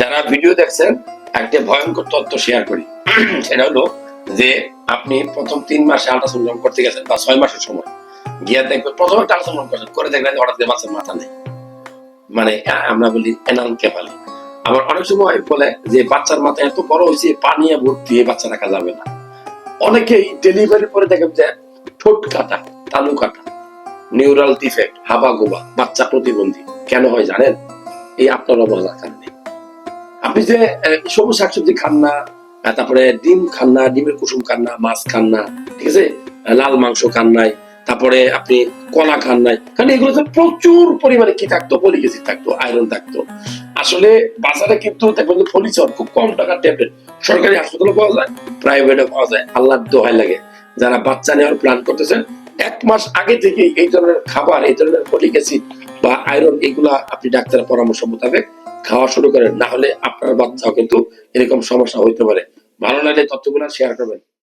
যারা ভিডিও দেখছেন, একটা ভয়ঙ্কর তথ্য শেয়ার করি। সেটা হলো যে আপনি প্রথম তিন মাসে আল্ট্রাসাউন্ড করতে গেছেন বা ছয় মাসের সময়। গিয়া দেখবেন, প্রথমে আল্ট্রাসাউন্ড করছেন, করে দেখলেন হঠাৎ করে বাচ্চার মাথা নেই। মানে আমরা বলি এনাল কেপালি আবার অনেক সময় বলে যে বাচ্চার মাথা এত বড় হয়েছে পানিয়ে ভর্তি এই বাচ্চা রাখা যাবে না। অনেকেই ডেলিভারি পরে দেখেন যে ঠোঁট কাটা, তালু কাটা নিউরাল ডিফেক্ট হাবা গোবা, বাচ্চা প্রতিবন্ধী। কেন হয় জানেন? এই আপনার অবহেলার কারণে আপনি যে সবুজ শাকসবজি খান না তারপরে ডিম খান না, ডিমের কুসুম খান না, মাছ খান না, ঠিক আছে? লাল মাংস খান নাই, তারপরে আপনি কলা খান নাই, কারণ এগুলোতে প্রচুর পরিমাণে কি থাকতো? ফলিক অ্যাসিড থাকতো, আয়রন থাকতো। আসলে বাজারে কিন্তু দেখবেন ফলিচর খুব কম টাকার ট্যাবলেট। সরকারি হাসপাতালে পাওয়া যায় প্রাইভেটে পাওয়া যায়, আল্লাহর দোহাই লাগে। যারা বাচ্চা নেওয়ার প্ল্যান করতেছেন, এক মাস আগে থেকে এই ধরনের খাবার, এই ধরনের ফলিক অ্যাসিড বা আয়রন, এগুলা আপনি ডাক্তারের পরামর্শ মোতাবেক খাওয়া শুরু করেন, না হলে আপনার বাচ্চাও কিন্তু এরকম সমস্যা হইতে পারে। ভালো লাগলে তথ্যগুলো শেয়ার করবেন।